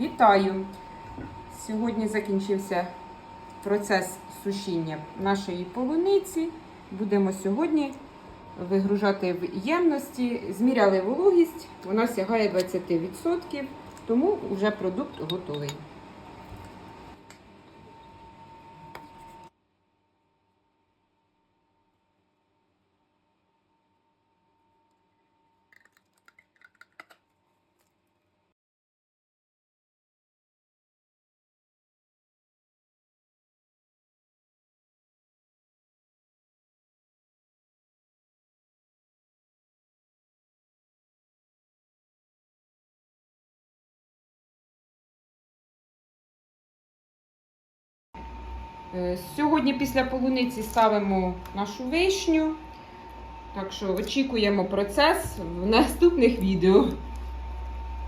Вітаю! Сьогодні закінчився процес сушіння нашої полуниці. Будемо сьогодні вигружати в ємності. Зміряли вологість, вона сягає 20%, тому вже продукт готовий. Сьогодні після полуниці ставимо нашу вишню. Так що очікуємо процес в наступних відео.